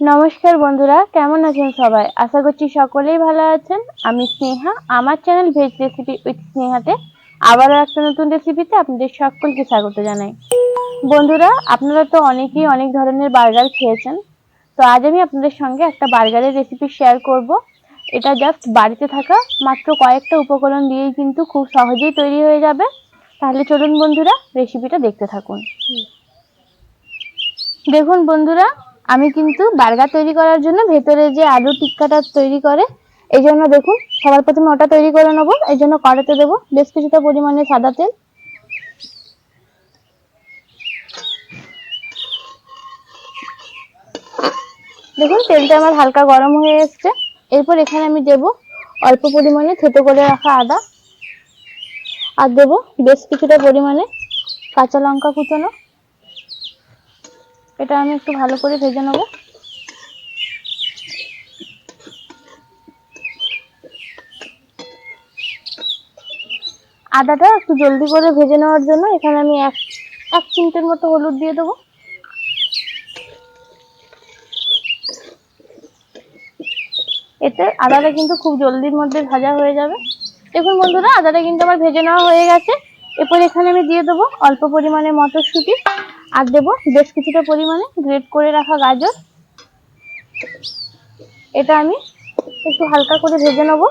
নমস্কার বন্ধুরা, কেমন আছেন সবাই? আশা করছি সকলেই ভালো আছেন। আমি স্নেহা, আমার চ্যানেল ভেজ রেসিপি উইথ স্নেহাতে আবারও একটা নতুন রেসিপিতে আপনাদের সকলকে স্বাগত জানাই। বন্ধুরা, আপনারা তো অনেকেই অনেক ধরনের বার্গার খেয়েছেন। তো আজ আমি আপনাদের সঙ্গে একটা বার্গারের রেসিপি শেয়ার করব। এটা জাস্ট বাড়িতে থাকা মাত্র কয়েকটা উপকরণ দিয়েই কিন্তু খুব সহজেই তৈরি হয়ে যাবে। তাহলে চলুন বন্ধুরা রেসিপিটা দেখতে থাকুন। দেখুন বন্ধুরা আমি কিন্তু বার্গার তৈরি করার জন্য ভেতরে যে আলু টিক্কাটা তৈরি করে, এই জন্য দেখুন, সবার প্রথমে ওটা তৈরি করে নেব, এই জন্য কড়াতে দেবো বেশ কিছুটা পরিমাণে সাদা তেল। দেখুন, তেলটা আমার হালকা গরম হয়ে এসছে। এরপর এখানে আমি দেব অল্প পরিমাণে থেতো করে রাখা আদা। আর দেব বেশ কিছুটা পরিমাণে কাঁচা লঙ্কা কুচানো। এটা আমি একটু ভালো করে ভেজে নেব। আদাটা একটু জলদি করে ভেজে নেওয়ার জন্য এখানে আমি এক এক চিমটের মতো হলুদ দিয়ে দেবো। এতে আদাটা কিন্তু খুব জলদির মধ্যে ভাজা হয়ে যাবে। দেখুন বন্ধুরা, আদাটা কিন্তু আমার ভেজে নেওয়া হয়ে গেছে। এরপর এখানে আমি দিয়ে দেবো অল্প পরিমাণে মটরশুঁটি। আর দেবো বেশ কিছুটা পরিমাণে গ্রেট করে রাখা গাজর। এটা আমি একটু হালকা করে ভেজে নেব।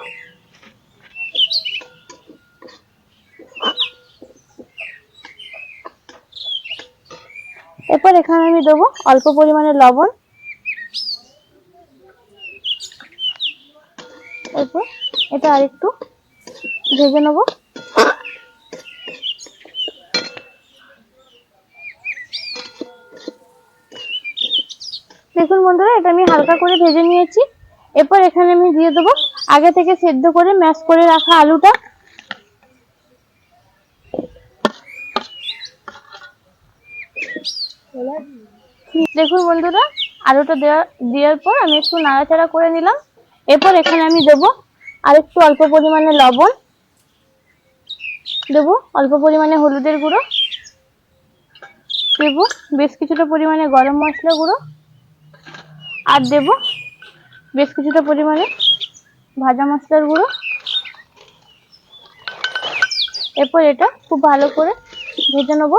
এরপর এখানে আমি দেবো অল্প পরিমাণে লবণ। এরপর এটা আরেকটু ভেজে নেব। দেখুন বন্ধুরা, এটা আমি হালকা করে ভেজে নিয়েছি। এরপর এখানে আমি দিয়ে দেবো আগে থেকে সেদ্ধ করে ম্যাশ করে রাখা আলুটা। দেখুন বন্ধুরা, আলুটা দেওয়া দেওয়ার পর আমি একটু নাড়াচাড়া করে নিলাম। এরপর এখানে আমি দেব আর একটু অল্প পরিমাণে লবণ। দেবো অল্প পরিমাণে হলুদের গুঁড়ো। দেবো বেশ কিছুটা পরিমাণে গরম মশলা গুঁড়ো। আর দেব বেশ কিছুটা পরিমাণে ভাজা মশলার গুঁড়ো। এরপর এটা খুব ভালো করে ভেজে নেব।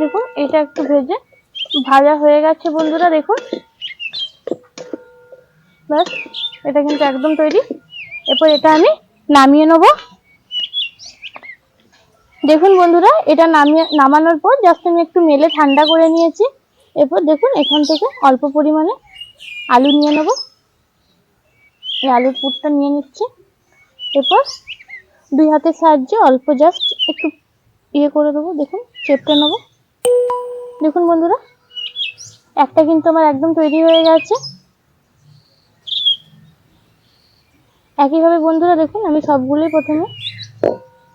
দেখুন, এটা একটু ভেজে ভাজা হয়ে গেছে বন্ধুরা, দেখুন। ব্যাস, এটা কিন্তু একদম তৈরি। এরপর এটা আমি নামিয়ে নেব। দেখুন বন্ধুরা, এটা নামিয়ে, নামানোর পর জাস্ট আমি একটু মেলে ঠান্ডা করে নিয়েছি। এরপর দেখুন, এখান থেকে অল্প পরিমাণে আলু নিয়ে নেব। এই আলুর পুরটা নিয়ে নিচ্ছি। এরপর দুই হাতের সাহায্যে অল্প জাস্ট একটু ইয়ে করে দেবো, দেখুন চেপটে নেব। দেখুন বন্ধুরা, একটা কিন্তু আমার একদম তৈরি হয়ে গেছে। একইভাবে বন্ধুরা দেখুন, আমি সবগুলোই প্রথমে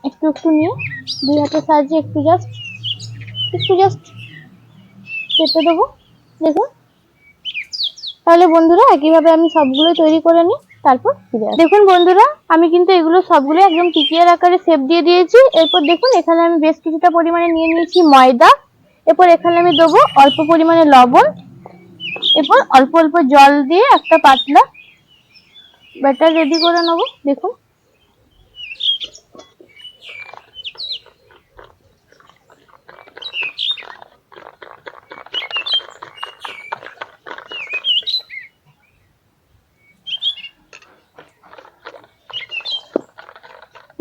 একটু একটু নিয়ে দুই হাতের সাহায্যে একটু জাস্ট একটু জাস্ট কেটে দেবো, দেখুন। তাহলে বন্ধুরা, একইভাবে আমি সবগুলো তৈরি করে নিই, তারপর। দেখুন বন্ধুরা, আমি কিন্তু এগুলো সবগুলো একদম টিকিয়ার আকারে শেপ দিয়ে দিয়েছি। এরপর দেখুন, এখানে আমি বেশ কিছুটা পরিমাণে নিয়ে নিয়েছি ময়দা। এরপর এখানে আমি দেবো অল্প পরিমাণে লবণ। এরপর অল্প অল্প জল দিয়ে একটা পাতলা ব্যাটার রেডি করে নেব, দেখুন।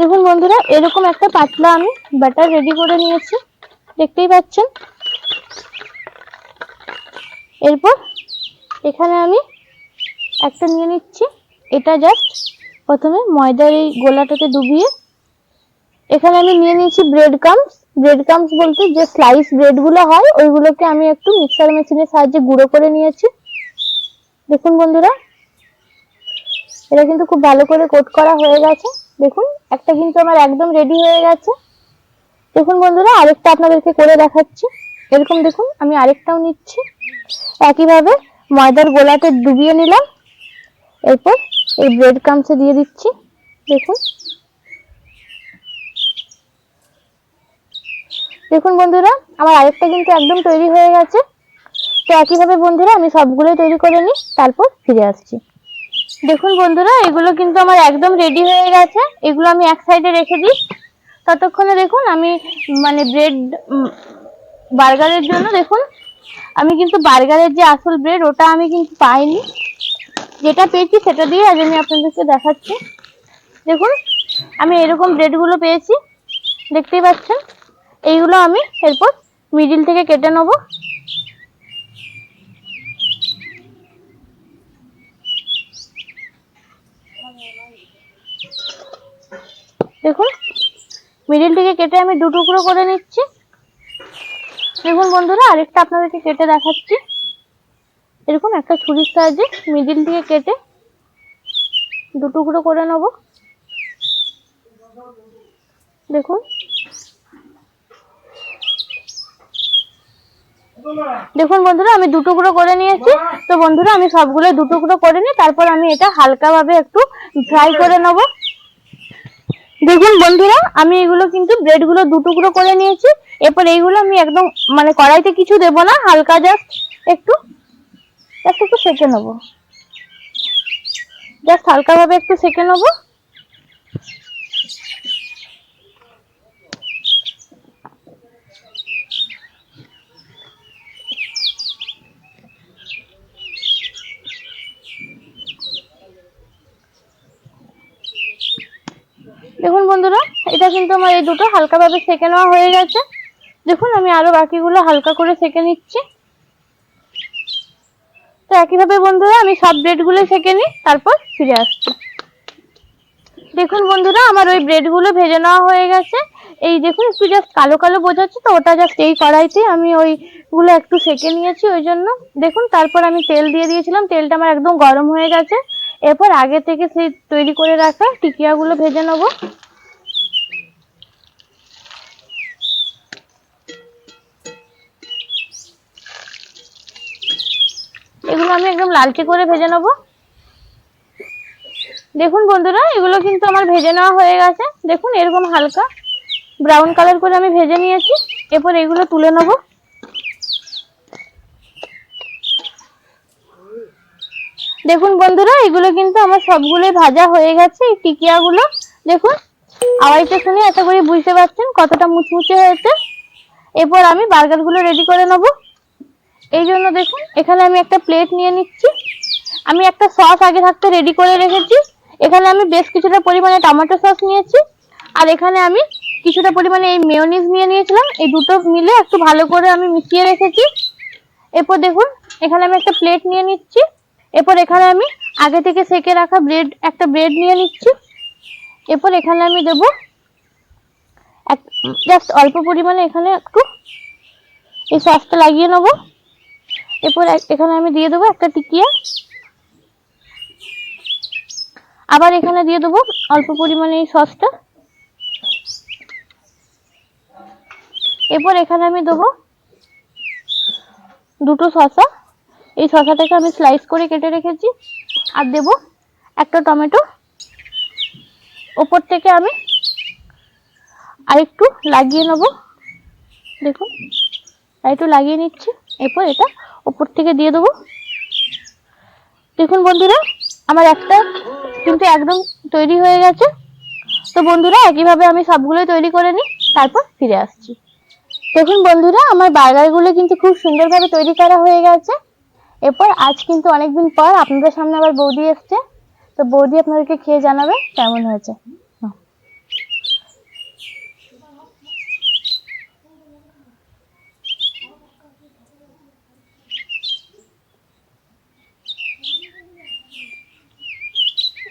দেখুন বন্ধুরা, এরকম একটা পাতলা আমি ব্যাটার রেডি করে নিয়েছি। দেখতেই পাচ্ছেন? এরপর এখানে আমি একটা নিয়ে নিচ্ছি। এটা জাস্ট প্রথমে ময়দার এই গোলাটাতে ডুবিয়ে। এখানে আমি নিয়ে নিয়েছি ব্রেড কামস ব্রেড কামস বলতে যে স্লাইস ব্রেডগুলো হয়, ওইগুলোকে আমি একটু মিক্সার মেশিনের সাহায্যে গুঁড়ো করে নিয়েছি। দেখুন বন্ধুরা, এটা কিন্তু খুব ভালো করে কোট করা হয়ে গেছে। দেখুন, একটা কিন্তু আমার একদম রেডি হয়ে গেছে। দেখুন বন্ধুরা, আরেকটা আপনাদেরকে করে দেখাচ্ছি। এরকম দেখুন, আমি আরেকটাও নিচ্ছি। একইভাবে ময়দার গোলাতে ডুবিয়ে নিলাম। এরপর এই ব্রেড ক্রামসে দিয়ে দিচ্ছি। দেখুন। দেখুন বন্ধুরা, আমার আরেকটা কিন্তু একদম তৈরি হয়ে গেছে। তো একইভাবে বন্ধুরা, আমি সবগুলোই তৈরি করে নিই, তারপর ফিরে আসছি। দেখুন বন্ধুরা, এগুলো কিন্তু আমার একদম রেডি হয়ে গেছে। এগুলো আমি এক সাইডে রেখে দিই। ততক্ষণে দেখুন, আমি মানে ব্রেড বার্গারের জন্য দেখুন, আমি কিন্তু বার্গারের যে আসল ব্রেড ওটা আমি কিন্তু পাইনি। যেটা পেয়েছি সেটা দিয়ে আজ আমি আপনাদেরকে দেখাচ্ছি। দেখুন, আমি এরকম ব্রেডগুলো পেয়েছি। দেখতেই পাচ্ছেন? এইগুলো আমি এরপর মিডিল থেকে কেটে নেব। দেখুন মিডিল থেকে কেটে আমি দু টুকরো করে নিচ্ছি। দেখুন বন্ধুরা, আরেকটা আপনাদেরকে কেটে দেখাচ্ছি। এরকম একটা ছুরির সাহায্যে মিডিল থেকে কেটে দু টুকরো করে নেব। দেখুন। দেখুন বন্ধুরা, আমি দু টুকরো করে নিয়েছি। তো বন্ধুরা, আমি সবগুলো দু টুকরো করে নিই তারপর আমি এটা হালকাভাবে একটু ফ্রাই করে নেব। দেখুন বন্ধুরা, আমি এগুলো কিন্তু ব্রেডগুলো দু টুকরো করে নিয়েছি। এরপর এইগুলো আমি একদম মানে কড়াইতে কিছু দেব না, হালকা জাস্ট একটু জাস্ট একটু সেকে নেব। জাস্ট হালকাভাবে একটু সেঁকে নেব দেখুন বন্ধুরা এটা কিন্তু আমার এই দুটো হালকাভাবে সেকে নেওয়া হয়ে গেছে। দেখুন, আমি আরও বাকিগুলো হালকা করে সেকে নিচ্ছি। তো একইভাবে বন্ধুরা, আমি সব ব্রেডগুলো সেকে নিই, তারপর ফিরে আসছি। দেখুন বন্ধুরা, আমার ওই ব্রেডগুলো ভেজে নেওয়া হয়ে গেছে। এই দেখুন, একটু জাস্ট কালো কালো বোঝাচ্ছে তো, ওটা জাস্ট এই কড়াইতে আমি ওইগুলো একটু সেকে নিয়েছি ওই জন্য। দেখুন, তারপর আমি তেল দিয়ে দিয়েছিলাম, তেলটা আমার একদম গরম হয়ে গেছে। এরপর আগে থেকে সেই তৈরি করে রাখা টিকিয়াগুলো ভেজে নেব। এগুলো আমি একদম লালচে করে ভেজে নেব। দেখুন বন্ধুরা, এগুলো কিন্তু আমার ভেজে নেওয়া হয়ে গেছে। দেখুন, এরকম হালকা ব্রাউন কালার করে আমি ভেজে নিয়েছি। এরপর এগুলো তুলে নেব। দেখুন বন্ধুরা, এগুলো কিন্তু আমার সবগুলোই ভাজা হয়ে গেছে, এই টিকিয়াগুলো। দেখুন, আওয়াজটা শুনে এত করে বুঝতে পারছেন কতটা মুচমুচে হয়েছে। এরপর আমি বার্গারগুলো রেডি করে নেব। এই জন্য দেখুন, এখানে আমি একটা প্লেট নিয়ে নিচ্ছি। আমি একটা সস আগে থাকতে রেডি করে রেখেছি। এখানে আমি বেশ কিছুটা পরিমাণে টমেটো সস নিয়েছি। আর এখানে আমি কিছুটা পরিমাণে এই মেয়োনিজ নিয়ে নিয়েছিলাম। এই দুটো মিলে একটু ভালো করে আমি মিশিয়ে রেখেছি। এরপর দেখুন, এখানে আমি একটা প্লেট নিয়ে নিচ্ছি। এরপর এখানে আমি আগে থেকে সেকে রাখা ব্রেড একটা ব্রেড নিয়ে নিচ্ছি। এরপর এখানে আমি দেবো এক জাস্ট অল্প পরিমাণে এখানে একটু এই সসটা লাগিয়ে নেব। এরপর এখানে আমি দিয়ে দেবো একটা টিকিয়া। আবার এখানে দিয়ে দেবো অল্প পরিমাণে এই সসটা। এরপর এখানে আমি দেবো দুটো শসা। এই শসাটাকে আমি স্লাইস করে কেটে রেখেছি। আর দেব একটা টমেটো। ওপর থেকে আমি আরেকটু লাগিয়ে নেব। দেখুন, আরেকটু লাগিয়ে নিচ্ছি। এরপর এটা ওপর থেকে দিয়ে দেবো। দেখুন বন্ধুরা, আমার একটা কিন্তু একদম তৈরি হয়ে গেছে। তো বন্ধুরা, একইভাবে আমি সবগুলোই তৈরি করে নিই, তারপর ফিরে আসছি। দেখুন বন্ধুরা, আমার বার্গারগুলো কিন্তু খুব সুন্দরভাবে তৈরি করা হয়ে গেছে। এরপর আজ কিন্তু অনেকদিন পর আপনাদের সামনে আবার বৌদি এসছে। তো বৌদি আপনাদেরকে খেয়ে জানাবে কেমন হয়েছে।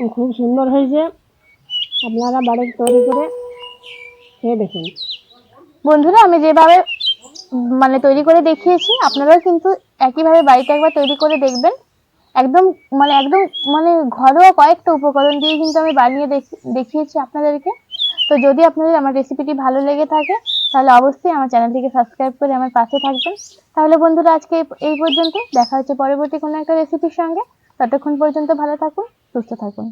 খুব সুন্দর হয়েছে। আপনারা বাড়িতে তৈরি করে খেয়ে দেখুন। বন্ধুরা, আমি যেভাবে মানে তৈরি করে দেখিয়েছি, আপনারাও কিন্তু একইভাবে বাড়িতে একবার তৈরি করে দেখবেন। একদম মানে একদম মানে ঘরোয়া কয়েকটা উপকরণ দিয়ে কিন্তু আমি বানিয়ে দেখি- দেখিয়েছি আপনাদেরকে। তো যদি আপনাদের আমার রেসিপিটি ভালো লেগে থাকে, তাহলে অবশ্যই আমার চ্যানেলটিকে সাবস্ক্রাইব করে আমার পাশে থাকবেন। তাহলে বন্ধুরা, আজকে এই পর্যন্ত। দেখা হচ্ছে পরবর্তী কোনো একটা রেসিপির সঙ্গে। ততক্ষণ পর্যন্ত ভালো থাকুন। সুস্থ থাকুন।